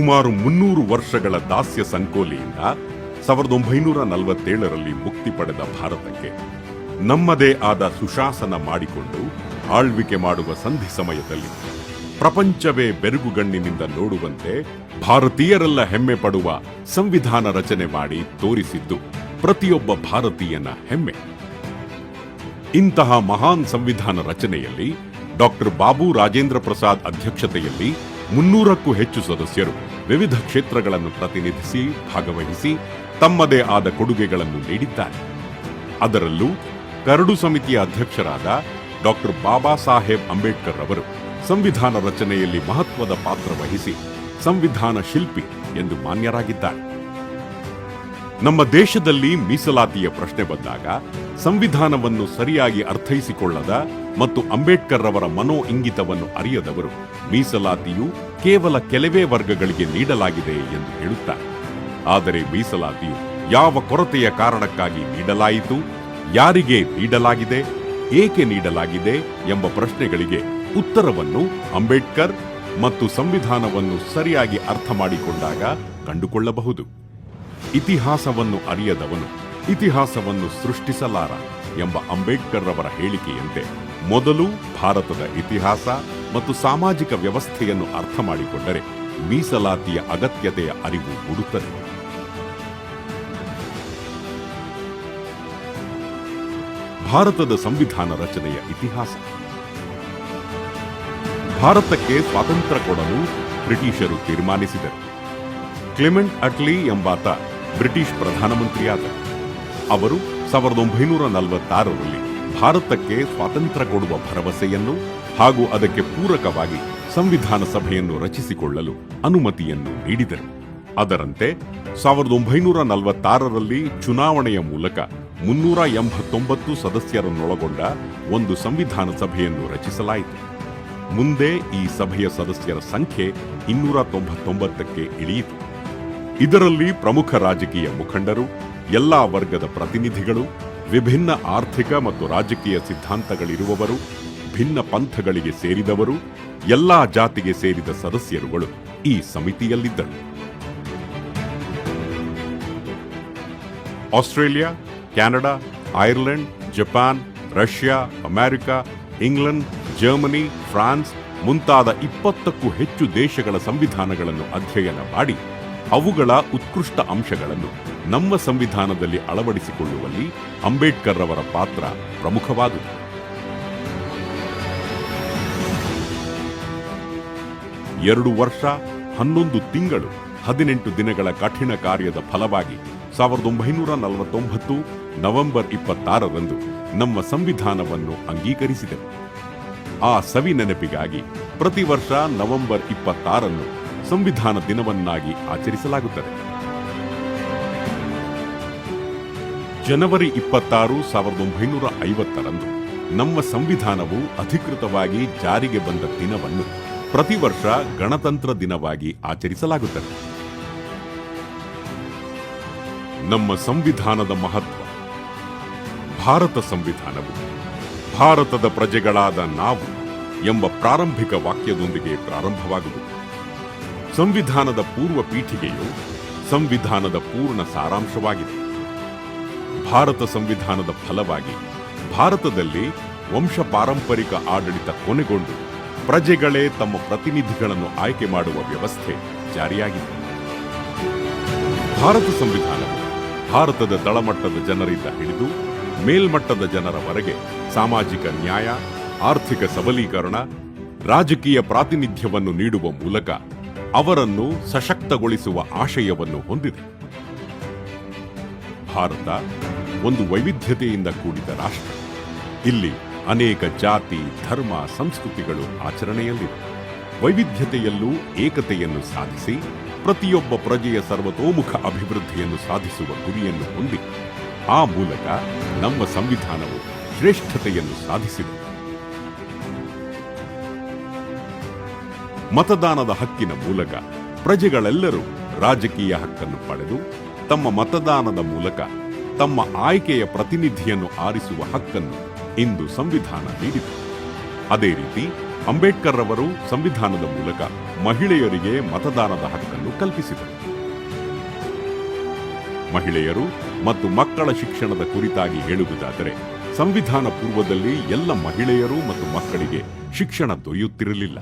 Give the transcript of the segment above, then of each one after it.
ಸುಮಾರು ಮುನ್ನೂರು ವರ್ಷಗಳ ದಾಸ್ಯ ಸಂಕೋಲೆಯಿಂದ ಸಾವಿರದ ಒಂಬೈನೂರ ನಲವತ್ತೇಳರಲ್ಲಿ ಮುಕ್ತಿ ಪಡೆದ ಭಾರತಕ್ಕೆ ನಮ್ಮದೇ ಆದ ಸುಶಾಸನ ಮಾಡಿಕೊಂಡು ಆಳ್ವಿಕೆ ಮಾಡುವ ಸಂಧಿ ಸಮಯದಲ್ಲಿ ಪ್ರಪಂಚವೇ ಬೆರಗುಗಣ್ಣಿನಿಂದ ನೋಡುವಂತೆ ಭಾರತೀಯರೆಲ್ಲ ಹೆಮ್ಮೆ ಪಡುವ ಸಂವಿಧಾನ ರಚನೆ ಮಾಡಿ ತೋರಿಸಿದ್ದು ಪ್ರತಿಯೊಬ್ಬ ಭಾರತೀಯನ ಹೆಮ್ಮೆ. ಇಂತಹ ಮಹಾನ್ ಸಂವಿಧಾನ ರಚನೆಯಲ್ಲಿ ಡಾಕ್ಟರ್ ಬಾಬು ರಾಜೇಂದ್ರ ಪ್ರಸಾದ್ ಅಧ್ಯಕ್ಷತೆಯಲ್ಲಿ ಮುನ್ನೂರಕ್ಕೂ ಹೆಚ್ಚು ಸದಸ್ಯರು ವಿವಿಧ ಕ್ಷೇತ್ರಗಳನ್ನು ಪ್ರತಿನಿಧಿಸಿ, ಭಾಗವಹಿಸಿ, ತಮ್ಮದೇ ಆದ ಕೊಡುಗೆಗಳನ್ನು ನೀಡಿದ್ದಾರೆ. ಅದರಲ್ಲೂ ಕರಡು ಸಮಿತಿಯ ಅಧ್ಯಕ್ಷರಾದ ಡಾಕ್ಟರ್ ಬಾಬಾ ಸಾಹೇಬ್ ಅಂಬೇಡ್ಕರ್ ಅವರು ಸಂವಿಧಾನ ರಚನೆಯಲ್ಲಿ ಮಹತ್ವದ ಪಾತ್ರ ವಹಿಸಿ ಸಂವಿಧಾನ ಶಿಲ್ಪಿ ಎಂದು ಮಾನ್ಯರಾಗಿದ್ದಾರೆ. ನಮ್ಮ ದೇಶದಲ್ಲಿ ಮೀಸಲಾತಿಯ ಪ್ರಶ್ನೆ ಬಂದಾಗ ಸಂವಿಧಾನವನ್ನು ಸರಿಯಾಗಿ ಅರ್ಥೈಸಿಕೊಳ್ಳದ ಮತ್ತು ಅಂಬೇಡ್ಕರ್ ಅವರ ಮನೋ ಇಂಗಿತವನ್ನು ಅರಿಯದವರು. ಮೀಸಲಾತಿಯು ಕೇವಲ ಕೆಲವೇ ವರ್ಗಗಳಿಗೆ ನೀಡಲಾಗಿದೆ ಎಂದು ಹೇಳುತ್ತಾರೆ. ಆದರೆ ಮೀಸಲಾತಿಯು ಯಾವ ಕೊರತೆಯ ಕಾರಣಕ್ಕಾಗಿ ನೀಡಲಾಯಿತು, ಯಾರಿಗೆ ನೀಡಲಾಗಿದೆ, ಏಕೆ ನೀಡಲಾಗಿದೆ ಎಂಬ ಪ್ರಶ್ನೆಗಳಿಗೆ ಉತ್ತರವನ್ನು ಅಂಬೇಡ್ಕರ್ ಮತ್ತು ಸಂವಿಧಾನವನ್ನು ಸರಿಯಾಗಿ ಅರ್ಥ ಮಾಡಿಕೊಂಡಾಗ ಕಂಡುಕೊಳ್ಳಬಹುದು. ಇತಿಹಾಸವನ್ನು ಅರಿಯದವನು ಇತಿಹಾಸವನ್ನು ಸೃಷ್ಟಿಸಲಾರ ಎಂಬ ಅಂಬೇಡ್ಕರ್ ಅವರ ಹೇಳಿಕೆಯಂತೆ ಮೊದಲು ಭಾರತದ ಇತಿಹಾಸ ಮತ್ತು ಸಾಮಾಜಿಕ ವ್ಯವಸ್ಥೆಯನ್ನು ಅರ್ಥ ಮಾಡಿಕೊಂಡರೆ ಮೀಸಲಾತಿಯ ಅಗತ್ಯತೆಯ ಅರಿವು ಮೂಡುತ್ತದೆ ಭಾರತದ ಸಂವಿಧಾನ ರಚನೆಯ ಇತಿಹಾಸ. ಭಾರತಕ್ಕೆ ಸ್ವಾತಂತ್ರ್ಯ ಕೊಡಲು ಬ್ರಿಟಿಷರು ತೀರ್ಮಾನಿಸಿದರು. ಕ್ಲೆಮೆಂಟ್ ಅಟ್ಲಿ ಎಂಬಾತ ಬ್ರಿಟಿಷ್ ಪ್ರಧಾನಮಂತ್ರಿಯಾದ. ಅವರು ಸಾವಿರದ ಒಂಬೈನೂರ ನಲವತ್ತಾರರಲ್ಲಿ ಭಾರತಕ್ಕೆ ಸ್ವಾತಂತ್ರ್ಯ ಕೊಡುವ ಭರವಸೆಯನ್ನು ಹಾಗೂ ಅದಕ್ಕೆ ಪೂರಕವಾಗಿ ಸಂವಿಧಾನ ಸಭೆಯನ್ನು ರಚಿಸಿಕೊಳ್ಳಲು ಅನುಮತಿಯನ್ನು ನೀಡಿದರು. ಅದರಂತೆ, ಸಾವಿರದ ಒಂಬೈನೂರ ನಲವತ್ತಾರರಲ್ಲಿ ಚುನಾವಣೆಯ ಮೂಲಕ ಮುನ್ನೂರ ಎಂಬತ್ತೊಂಬತ್ತು ಸದಸ್ಯರನ್ನೊಳಗೊಂಡ ಒಂದು ಸಂವಿಧಾನ ಸಭೆಯನ್ನು ರಚಿಸಲಾಯಿತು. ಮುಂದೆ ಈ ಸಭೆಯ ಸದಸ್ಯರ ಸಂಖ್ಯೆ ಇನ್ನೂರ ತೊಂಬತ್ತೊಂಬತ್ತಕ್ಕೆ ಇಳಿಯಿತು. ಇದರಲ್ಲಿ ಪ್ರಮುಖ ರಾಜಕೀಯ ಮುಖಂಡರು, ಎಲ್ಲಾ ವರ್ಗದ ಪ್ರತಿನಿಧಿಗಳು ವಿಭಿನ್ನ ಆರ್ಥಿಕ ಮತ್ತು ರಾಜಕೀಯ ಸಿದ್ಧಾಂತಗಳಿರುವವರು, ಭಿನ್ನ ಪಂಥಗಳಿಗೆ ಸೇರಿದವರು, ಎಲ್ಲಾ ಜಾತಿಗೆ ಸೇರಿದ ಸದಸ್ಯರುಗಳು ಈ ಸಮಿತಿಯಲ್ಲಿದ್ದರು. Australia, Canada, Ireland, Japan, Russia, America, England, Germany, France ಮುಂತಾದ ಇಪ್ಪತ್ತಕ್ಕೂ ಹೆಚ್ಚು ದೇಶಗಳ ಸಂವಿಧಾನಗಳನ್ನು ಅಧ್ಯಯನ ಮಾಡಿ ಅವುಗಳ ಉತ್ಕೃಷ್ಟ ಅಂಶಗಳನ್ನು ನಮ್ಮ ಸಂವಿಧಾನದಲ್ಲಿ ಅಳವಡಿಸಿಕೊಳ್ಳುವಲ್ಲಿ ಅಂಬೇಡ್ಕರ್ ರವರ ಪಾತ್ರ ಪ್ರಮುಖವಾದುದು. ಎರಡು ವರ್ಷ, ಹನ್ನೊಂದು ತಿಂಗಳು, ಹದಿನೆಂಟು ದಿನಗಳ ಕಠಿಣ ಕಾರ್ಯದ ಫಲವಾಗಿ ಸಾವಿರದ ಒಂಬೈನೂರ ನಲವತ್ತೊಂಬತ್ತು ನವೆಂಬರ್ ಇಪ್ಪತ್ತಾರರಂದು ನಮ್ಮ ಸಂವಿಧಾನವನ್ನು ಅಂಗೀಕರಿಸಿದರು. ಆ ಸವಿ ನೆನಪಿಗಾಗಿ ಪ್ರತಿ ವರ್ಷ ನವೆಂಬರ್ ಇಪ್ಪತ್ತಾರನ್ನು ಸಂವಿಧಾನ ದಿನವನ್ನಾಗಿ ಆಚರಿಸಲಾಗುತ್ತದೆ. ಜನವರಿ ಇಪ್ಪತ್ತಾರು ಸಾವಿರದ ಒಂಬೈನೂರ ಐವತ್ತರಂದು ನಮ್ಮ ಸಂವಿಧಾನವು ಅಧಿಕೃತವಾಗಿ ಜಾರಿಗೆ ಬಂದ ದಿನವನ್ನು ಪ್ರತಿ ವರ್ಷ ಗಣತಂತ್ರ ದಿನವಾಗಿ ಆಚರಿಸಲಾಗುತ್ತದೆ. ನಮ್ಮ ಸಂವಿಧಾನದ ಮಹತ್ವ, ಭಾರತ ಸಂವಿಧಾನವು ಭಾರತದ ಪ್ರಜೆಗಳಾದ ನಾವು ಎಂಬ ಪ್ರಾರಂಭಿಕ ವಾಕ್ಯದೊಂದಿಗೆ ಪ್ರಾರಂಭವಾಗುವುದು. ಸಂವಿಧಾನದ ಪೂರ್ವ ಪೀಠಿಗೆಯು ಸಂವಿಧಾನದ ಪೂರ್ಣ ಸಾರಾಂಶವಾಗಿದೆ. ಭಾರತ ಸಂವಿಧಾನದ ಫಲವಾಗಿ ಭಾರತದಲ್ಲಿ ವಂಶ ಪಾರಂಪರಿಕ ಆಡಳಿತ ಕೊನೆಗೊಂಡು ಪ್ರಜೆಗಳೇ ತಮ್ಮ ಪ್ರತಿನಿಧಿಗಳನ್ನು ಆಯ್ಕೆ ಮಾಡುವ ವ್ಯವಸ್ಥೆ ಜಾರಿಯಾಗಿದೆ. ಭಾರತ ಸಂವಿಧಾನವು ಭಾರತದ ತಳಮಟ್ಟದ ಜನರಿಂದ ಹಿಡಿದು ಮೇಲ್ಮಟ್ಟದ ಜನರವರೆಗೆ ಸಾಮಾಜಿಕ ನ್ಯಾಯ, ಆರ್ಥಿಕ ಸಬಲೀಕರಣ, ರಾಜಕೀಯ ಪ್ರಾತಿನಿಧ್ಯವನ್ನು ನೀಡುವ ಮೂಲಕ ಅವರನ್ನು ಸಶಕ್ತಗೊಳಿಸುವ ಆಶಯವನ್ನು ಹೊಂದಿದೆ. ಭಾರತ ಒಂದು ವೈವಿಧ್ಯತೆಯಿಂದ ಕೂಡಿದ ರಾಷ್ಟ್ರ. ಇಲ್ಲಿ ಅನೇಕ ಜಾತಿ, ಧರ್ಮ, ಸಂಸ್ಕೃತಿಗಳು ಆಚರಣೆಯಲ್ಲಿವೆ. ವೈವಿಧ್ಯತೆಯಲ್ಲೂ ಏಕತೆಯನ್ನು ಸಾಧಿಸಿ ಪ್ರತಿಯೊಬ್ಬ ಪ್ರಜೆಯ ಸರ್ವತೋಮುಖ ಅಭಿವೃದ್ಧಿಯನ್ನು ಸಾಧಿಸುವ ಗುರಿಯನ್ನು ಹೊಂದಿ, ಆ ಮೂಲಕ ನಮ್ಮ ಸಂವಿಧಾನವು ಶ್ರೇಷ್ಠತೆಯನ್ನು ಸಾಧಿಸಿದೆ. ಮತದಾನದ ಹಕ್ಕಿನ ಮೂಲಕ ಪ್ರಜೆಗಳೆಲ್ಲರೂ ರಾಜಕೀಯ ಹಕ್ಕನ್ನು ಪಡೆದು ತಮ್ಮ ಮತದಾನದ ಮೂಲಕ ತಮ್ಮ ಆಯ್ಕೆಯ ಪ್ರತಿನಿಧಿಯನ್ನು ಆರಿಸುವ ಹಕ್ಕನ್ನು ಇಂದು ಸಂವಿಧಾನ ನೀಡಿತು ಅದೇ ರೀತಿ ಅಂಬೇಡ್ಕರ್ ರವರು ಸಂವಿಧಾನದ ಮೂಲಕ ಮಹಿಳೆಯರಿಗೆ ಮತದಾನದ ಹಕ್ಕನ್ನು ಕಲ್ಪಿಸಿದರು. ಮಹಿಳೆಯರು ಮತ್ತು ಮಕ್ಕಳ ಶಿಕ್ಷಣದ ಕುರಿತಾಗಿ ಹೇಳುವುದಾದರೆ ಸಂವಿಧಾನ ಪೂರ್ವದಲ್ಲಿ ಎಲ್ಲ ಮಹಿಳೆಯರು ಮತ್ತು ಮಕ್ಕಳಿಗೆ ಶಿಕ್ಷಣ ದೊರೆಯುತ್ತಿರಲಿಲ್ಲ.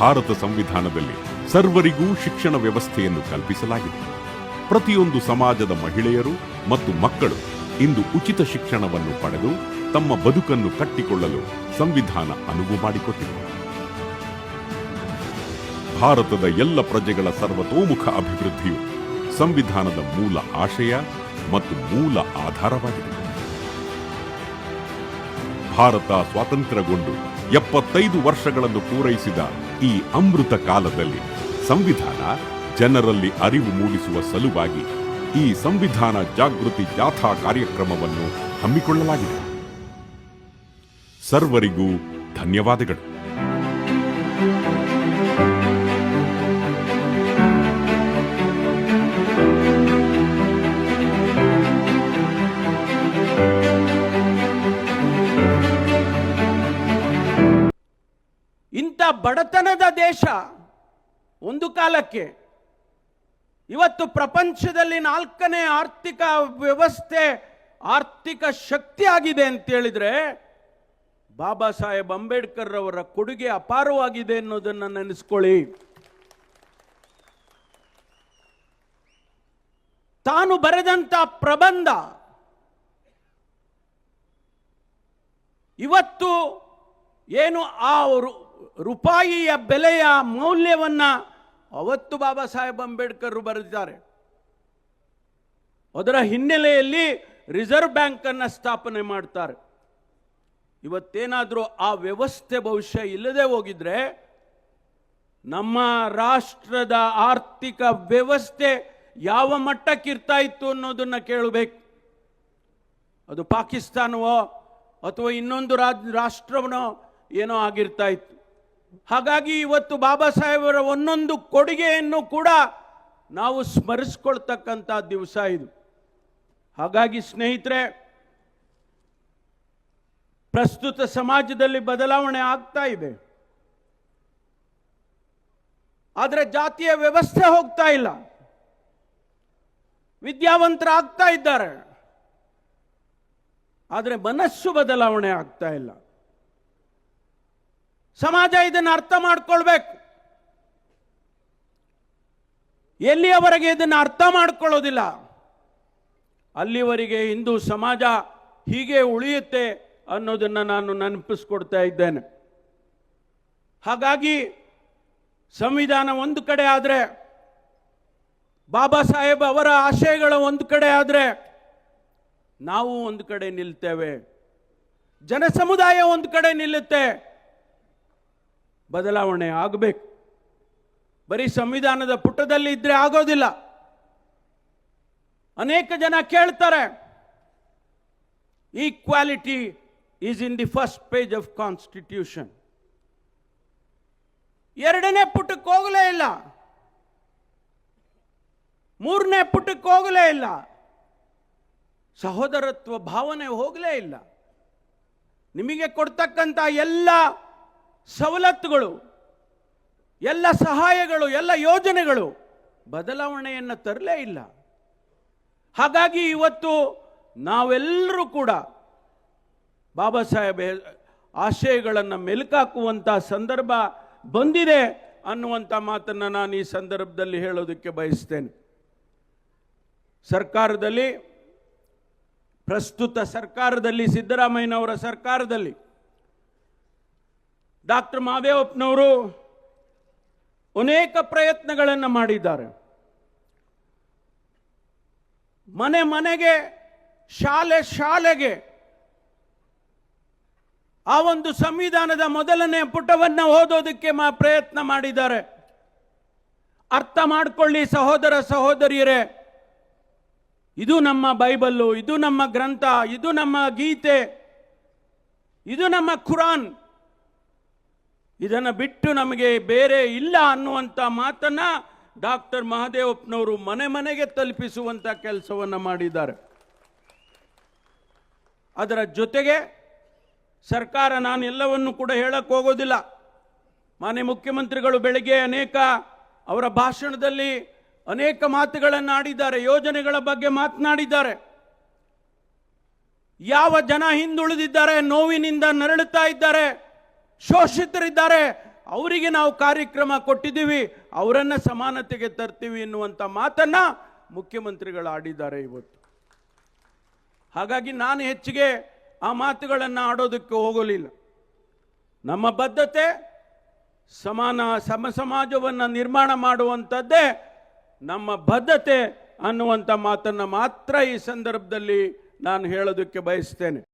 ಭಾರತ ಸಂವಿಧಾನದಲ್ಲಿ ಸರ್ವರಿಗೂ ಶಿಕ್ಷಣ ವ್ಯವಸ್ಥೆಯನ್ನು ಕಲ್ಪಿಸಲಾಗಿದೆ. ಪ್ರತಿಯೊಂದು ಸಮಾಜದ ಮಹಿಳೆಯರು ಮತ್ತು ಮಕ್ಕಳು ಇಂದು ಉಚಿತ ಶಿಕ್ಷಣವನ್ನು ಪಡೆದು ತಮ್ಮ ಬದುಕನ್ನು ಕಟ್ಟಿಕೊಳ್ಳಲು ಸಂವಿಧಾನ ಅನುವು ಮಾಡಿಕೊಟ್ಟಿದೆ. ಭಾರತದ ಎಲ್ಲ ಪ್ರಜೆಗಳ ಸರ್ವತೋಮುಖ ಅಭಿವೃದ್ಧಿಯು ಸಂವಿಧಾನದ ಮೂಲ ಆಶಯ ಮತ್ತು ಮೂಲ ಆಧಾರವಾಗಿದೆ. ಭಾರತ ಸ್ವಾತಂತ್ರ್ಯಗೊಂಡು ಎಪ್ಪತ್ತೈದು ವರ್ಷಗಳನ್ನು ಪೂರೈಸಿದ ಈ ಅಮೃತ ಕಾಲದಲ್ಲಿ ಸಂವಿಧಾನ ಜನರಲ್ಲಿ ಅರಿವು ಮೂಡಿಸುವ ಸಲುವಾಗಿ ಈ ಸಂವಿಧಾನ ಜಾಗೃತಿ ಜಾಥಾ ಕಾರ್ಯಕ್ರಮವನ್ನು ಹಮ್ಮಿಕೊಳ್ಳಲಾಗಿದೆ. ಸರ್ವರಿಗೂ ಧನ್ಯವಾದಗಳು. ಬಡತನದ ದೇಶ ಒಂದು ಕಾಲಕ್ಕೆ. ಇವತ್ತು ಪ್ರಪಂಚದಲ್ಲಿ ನಾಲ್ಕನೇ ಆರ್ಥಿಕ ವ್ಯವಸ್ಥೆ, ಆರ್ಥಿಕ ಶಕ್ತಿ ಆಗಿದೆ ಅಂತ ಹೇಳಿದ್ರೆ, ಬಾಬಾ ಸಾಹೇಬ್ ಅಂಬೇಡ್ಕರ್ ಅವರ ಕೊಡುಗೆ ಅಪಾರವಾಗಿದೆ ಅನ್ನೋದನ್ನ ನೆನೆಸ್ಕೊಳ್ಳಿ. ತಾನು ಬರೆದಂತ ಪ್ರಬಂಧ, ಇವತ್ತು ಏನು ಆ ರು- ರೂಪಾಯಿಯ ಬೆಲೆಯ ಮೌಲ್ಯವನ್ನ ಅವತ್ತು ಬಾಬಾ ಸಾಹೇಬ್ ಅಂಬೇಡ್ಕರ್ ಬರೆದಿದ್ದಾರೆ. ಅದರ ಹಿನ್ನೆಲೆಯಲ್ಲಿ ರಿಸರ್ವ್ ಬ್ಯಾಂಕ್ ಅನ್ನ ಸ್ಥಾಪನೆ ಮಾಡ್ತಾರೆ. ಇವತ್ತೇನಾದರೂ ಆ ವ್ಯವಸ್ಥೆ ಬಹುಶಃ ಇಲ್ಲದೆ ಹೋಗಿದ್ರೆ ನಮ್ಮ ರಾಷ್ಟ್ರದ ಆರ್ಥಿಕ ವ್ಯವಸ್ಥೆ ಯಾವ ಮಟ್ಟಕ್ಕಿರ್ತಾ ಇತ್ತು ಅನ್ನೋದನ್ನ ಕೇಳಬೇಕು. ಅದು ಪಾಕಿಸ್ತಾನವೋ ಅಥವಾ ಇನ್ನೊಂದು ರಾಜ್ ರಾಷ್ಟ್ರವನೋ ಏನೋ ಆಗಿರ್ತಾ ಇತ್ತು. ಹಾಗಾಗಿ ಇವತ್ತು ಬಾಬಾ ಸಾಹೇಬರ ಒಂದೊಂದು ಕೊಡುಗೆಯನ್ನು ಕೂಡ ನಾವು ಸ್ಮರಿಸ್ಕೊಳ್ತಕ್ಕಂಥ ದಿವಸ ಇದು. ಹಾಗಾಗಿ ಸ್ನೇಹಿತರೆ, ಪ್ರಸ್ತುತ ಸಮಾಜದಲ್ಲಿ ಬದಲಾವಣೆ ಆಗ್ತಾ ಇದೆ. ಆದರೆ ಜಾತಿಯ ವ್ಯವಸ್ಥೆ ಹೋಗ್ತಾ ಇಲ್ಲ. ವಿದ್ಯಾವಂತರಾಗ್ತಾ ಇದ್ದಾರೆ. ಆದರೆ ಮನಸ್ಸು ಬದಲಾವಣೆ ಆಗ್ತಾ ಇಲ್ಲ. ಸಮಾಜ ಇದನ್ನು ಅರ್ಥ ಮಾಡ್ಕೊಳ್ಬೇಕು. ಎಲ್ಲಿಯವರೆಗೆ ಇದನ್ನು ಅರ್ಥ ಮಾಡ್ಕೊಳ್ಳೋದಿಲ್ಲ? ಅಲ್ಲಿವರೆಗೆ ಹಿಂದೂ ಸಮಾಜ ಹೀಗೆ ಉಳಿಯುತ್ತೆ ಅನ್ನೋದನ್ನು ನಾನು ನೆನಪಿಸ್ಕೊಡ್ತಾ ಇದ್ದೇನೆ. ಹಾಗಾಗಿ ಸಂವಿಧಾನ ಒಂದು ಕಡೆ ಆದರೆ, ಬಾಬಾ ಸಾಹೇಬ್ ಅವರ ಆಶಯಗಳ ಒಂದು ಕಡೆ ಆದರೆ ನಾವು ಒಂದು ಕಡೆ ನಿಲ್ತೇವೆ. ಜನ ಸಮುದಾಯ ಒಂದು ಕಡೆ ನಿಲ್ಲುತ್ತೆ. ಬದಲಾವಣೆ ಆಗಬೇಕು. ಬರೀ ಸಂವಿಧಾನದ ಪುಟದಲ್ಲಿ ಇದ್ರೆ ಆಗೋದಿಲ್ಲ. ಅನೇಕ ಜನ ಕೇಳ್ತಾರೆ equality is in the first page of constitution ಎರಡನೇ ಪುಟಕ್ಕೆ ಹೋಗಲೇ ಇಲ್ಲ. ಮೂರನೇ ಪುಟಕ್ಕೆ ಹೋಗಲೇ ಇಲ್ಲ. ಸಹೋದರತ್ವ ಭಾವನೆ ಹೋಗಲೇ ಇಲ್ಲ. ನಿಮಗೆ ಕೊಡ್ತಕ್ಕಂಥ ಎಲ್ಲ ಸವಲತ್ತುಗಳು, ಎಲ್ಲ ಸಹಾಯಗಳು, ಎಲ್ಲ ಯೋಜನೆಗಳು ಬದಲಾವಣೆಯನ್ನು ತರಲೇ ಇಲ್ಲ. ಹಾಗಾಗಿ ಇವತ್ತು ನಾವೆಲ್ಲರೂ ಕೂಡ ಬಾಬಾ ಸಾಹೇಬ್ ಆಶಯಗಳನ್ನು ಮೆಲುಕಾಕುವಂಥ ಸಂದರ್ಭ ಬಂದಿದೆ ಅನ್ನುವಂಥ ಮಾತನ್ನು ನಾನು ಈ ಸಂದರ್ಭದಲ್ಲಿ ಹೇಳೋದಕ್ಕೆ ಬಯಸ್ತೇನೆ. ಸರ್ಕಾರದಲ್ಲಿ, ಪ್ರಸ್ತುತ ಸರ್ಕಾರದಲ್ಲಿ, ಸಿದ್ದರಾಮಯ್ಯನವರ ಸರ್ಕಾರದಲ್ಲಿ ಡಾಕ್ಟರ್ ಮಾದೇವಪ್ಪನವರು ಅನೇಕ ಪ್ರಯತ್ನಗಳನ್ನು ಮಾಡಿದ್ದಾರೆ. ಮನೆ ಮನೆಗೆ, ಶಾಲೆ ಶಾಲೆಗೆ ಆ ಒಂದು ಸಂವಿಧಾನದ ಮೊದಲನೇ ಪುಟವನ್ನು ಓದೋದಕ್ಕೆ ಮಾ ಪ್ರಯತ್ನ ಮಾಡಿದ್ದಾರೆ. ಅರ್ಥ ಮಾಡಿಕೊಳ್ಳಿ ಸಹೋದರ ಸಹೋದರಿಯರೇ. ಇದು ನಮ್ಮ ಬೈಬಲ್ಲು, ಇದು ನಮ್ಮ ಗ್ರಂಥ, ಇದು ನಮ್ಮ ಗೀತೆ, ಇದು ನಮ್ಮ ಖುರಾನ್. ಇದನ್ನು ಬಿಟ್ಟು ನಮಗೆ ಬೇರೆ ಇಲ್ಲ ಅನ್ನುವಂಥ ಮಾತನ್ನು ಡಾಕ್ಟರ್ ಮಹದೇವಪ್ಪನವರು ಮನೆ ಮನೆಗೆ ತಲುಪಿಸುವಂಥ ಕೆಲಸವನ್ನು ಮಾಡಿದ್ದಾರೆ. ಅದರ ಜೊತೆಗೆ ಸರ್ಕಾರ ನಾನು ಎಲ್ಲವನ್ನು ಕೂಡ ಹೇಳಕ್ಕೆ ಹೋಗೋದಿಲ್ಲ. ಮಾನ್ಯ ಮುಖ್ಯಮಂತ್ರಿಗಳು ಬೆಳಿಗ್ಗೆ ಅನೇಕ ಅವರ ಭಾಷಣದಲ್ಲಿ ಅನೇಕ ಮಾತುಗಳನ್ನು ಆಡಿದ್ದಾರೆ, ಯೋಜನೆಗಳ ಬಗ್ಗೆ ಮಾತನಾಡಿದ್ದಾರೆ. ಯಾವ ಜನ ಹಿಂದುಳಿದಿದ್ದಾರೆ ನೋವಿನಿಂದ ನರಳುತ್ತಾ ಇದ್ದಾರೆ. ಶೋಷಿತರಿದ್ದಾರೆ. ಅವರಿಗೆ ನಾವು ಕಾರ್ಯಕ್ರಮ ಕೊಟ್ಟಿದ್ದೀವಿ. ಅವರನ್ನು ಸಮಾನತೆಗೆ ತರ್ತೀವಿ ಎನ್ನುವಂಥ ಮಾತನ್ನ ಮುಖ್ಯಮಂತ್ರಿಗಳು ಆಡಿದ್ದಾರೆ ಇವತ್ತು. ಹಾಗಾಗಿ ನಾನು ಹೆಚ್ಚಿಗೆ ಆ ಮಾತುಗಳನ್ನು ಆಡೋದಕ್ಕೆ ಹೋಗಲಿಲ್ಲ. ನಮ್ಮ ಬದ್ಧತೆ ಸಮಾನ, ಸಮ ಸಮಾಜವನ್ನು ನಿರ್ಮಾಣ ಮಾಡುವಂಥದ್ದೇ ನಮ್ಮ ಬದ್ಧತೆ ಅನ್ನುವಂಥ ಮಾತನ್ನು ಮಾತ್ರ ಈ ಸಂದರ್ಭದಲ್ಲಿ ನಾನು ಹೇಳೋದಕ್ಕೆ ಬಯಸ್ತೇನೆ.